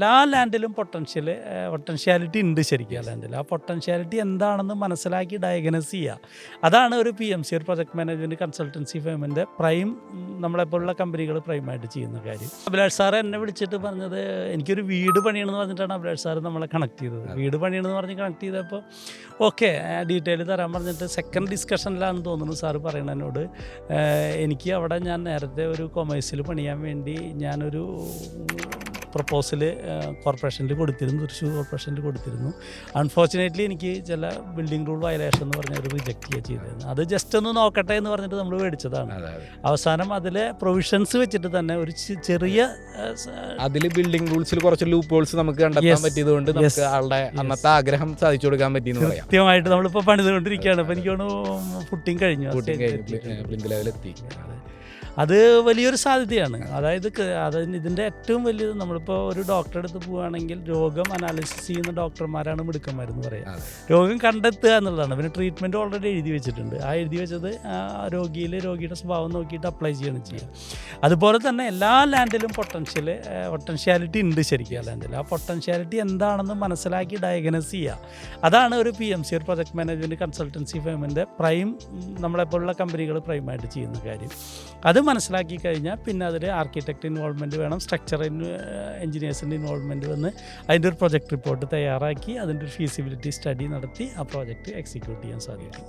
എല്ലാ ലാൻഡിലും potential potentiality ഉണ്ട് ശരിക്കും. ആ ലാൻഡിൽ ആ പൊട്ടൻഷ്യാലിറ്റി എന്താണെന്ന് മനസ്സിലാക്കി ഡയഗ്നോസ് ചെയ്യുക അതാണ് ഒരു പി എം സി ഒരു പ്രൊജക്ട് മാനേജ്മെന്റ് കൺസൾട്ടൻസി ഫേമിന്റെ പ്രൈം നമ്മളെപ്പോലുള്ള കമ്പനികൾ പ്രൈമായിട്ട് ചെയ്യുന്ന കാര്യം. അഭിലാഷ് സാർ എന്നെ വിളിച്ചിട്ട് പറഞ്ഞത് എനിക്കൊരു വീട് പണിയണമെന്ന് പറഞ്ഞിട്ടാണ് അഭിലാഷ് സാർ നമ്മളെ കണക്ട് ചെയ്തത്. വീട് പണിയണമെന്ന് പറഞ്ഞ് കണക്ട് ചെയ്തപ്പോൾ ഓക്കെ ഡീറ്റെയിൽ തരാൻ പറഞ്ഞിട്ട് സെക്കൻഡ് ഡിസ്കഷനിലാണെന്ന് തോന്നുന്നു സാറ് പറയണതിനോട്. എനിക്ക് അവിടെ ഞാൻ നേരത്തെ ഒരു കൊമേഴ്സിൽ പണിയാൻ വേണ്ടി ഞാനൊരു പ്രപ്പോസൽ കോർപ്പറേഷനിൽ കൊടുത്തിരുന്നു തൃശ്ശൂർ കോർപ്പറേഷനിൽ കൊടുത്തിരുന്നു. അൺഫോർച്ചുനേറ്റ്ലി എനിക്ക് ചില ബിൽഡിംഗ് റൂൾ വയലേഷൻ എന്ന് പറഞ്ഞ ഒരു റിജക്റ്റ് ചെയ്യുക ചെയ്തിരുന്നു. അത് ജസ്റ്റ് ഒന്ന് നോക്കട്ടെ എന്ന് പറഞ്ഞിട്ട് നമ്മൾ മേടിച്ചതാണ്. അവസാനം അതിലെ പ്രൊവിഷൻസ് വെച്ചിട്ട് തന്നെ ഒരു ചെറിയ അതിൽ ബിൽഡിംഗ് റൂൾസിൽ കുറച്ച് ലൂപ്പ് ഹോൾസ് നമുക്ക് കണ്ടെത്താൻ പറ്റിയതുകൊണ്ട് നമുക്ക്. ആളുടെ അന്നത്തെ ആഗ്രഹം സാധിച്ചു കൊടുക്കാൻ പറ്റി കൃത്യമായിട്ട് നമ്മളിപ്പോൾ പണിതുകൊണ്ടിരിക്കുകയാണ്. അപ്പോൾ എനിക്ക് തോന്നുന്നു ഫുട്ടിങ് കഴിഞ്ഞു. ബ്ലിങ്ക് ലെവലെത്തി അത്. വലിയൊരു സാധ്യതയാണ്. അതായത് അതിന് അത് ഇതിന്റെ ഏറ്റവും വലിയത് നമ്മളിപ്പോൾ ഒരു ഡോക്ടറെ അടുത്ത് പോവുകയാണെങ്കിൽ രോഗം അനാലിസിസ് ചെയ്യുന്ന ഡോക്ടർമാരാണ് മിടുക്കന്മാരെന്ന് പറയാം. അതെ. രോഗം കണ്ടെത്തുക എന്നുള്ളതാണ്. പിന്നെ ട്രീറ്റ്മെന്റ് ഓൾറെഡി എഴുതി വെച്ചിട്ടുണ്ട്. ആ എഴുതി വെച്ചത് ആ രോഗിയിൽ രോഗിയുടെ സ്വഭാവം നോക്കിയിട്ട് അപ്ലൈ ചെയ്യണം ചെയ്യുക. അതുപോലെ തന്നെ എല്ലാ ലാൻഡിലും പൊട്ടൻഷ്യൽ പൊട്ടൻഷ്യാലിറ്റി ഉണ്ട് ശരിക്കും ആ ലാൻഡിൽ ആ പൊട്ടൻഷ്യാലിറ്റി എന്താണെന്ന് മനസ്സിലാക്കി ഡയഗ്നോസ് ചെയ്യുക. അതാണ് ഒരു പി എം സി ഒരു പ്രൊജക്ട് മാനേജ്മെന്റ് കൺസൾട്ടൻസി ഫേമിന്റെ പ്രൈം നമ്മളെപ്പോലുള്ള കമ്പനികൾ പ്രൈമായിട്ട് ചെയ്യുന്ന കാര്യം. അത് മനസ്സിലാക്കി കഴിഞ്ഞാൽ പിന്നെ അതിൽ ആർക്കിടെക്ട് ഇൻവോൾവ്മെന്റ് വേണം സ്ട്രക്ചർ എഞ്ചിനീയേഴ്സിന്റെ ഇൻവോൾവ്മെന്റ് വന്ന് അതിന്റെ ഒരു പ്രൊജക്ട് റിപ്പോർട്ട് തയ്യാറാക്കി അതിന്റെ ഒരു ഫീസിബിലിറ്റി സ്റ്റഡി നടത്തി ആ പ്രോജക്റ്റ് എക്സിക്യൂട്ട് ചെയ്യാൻ സാധിക്കും.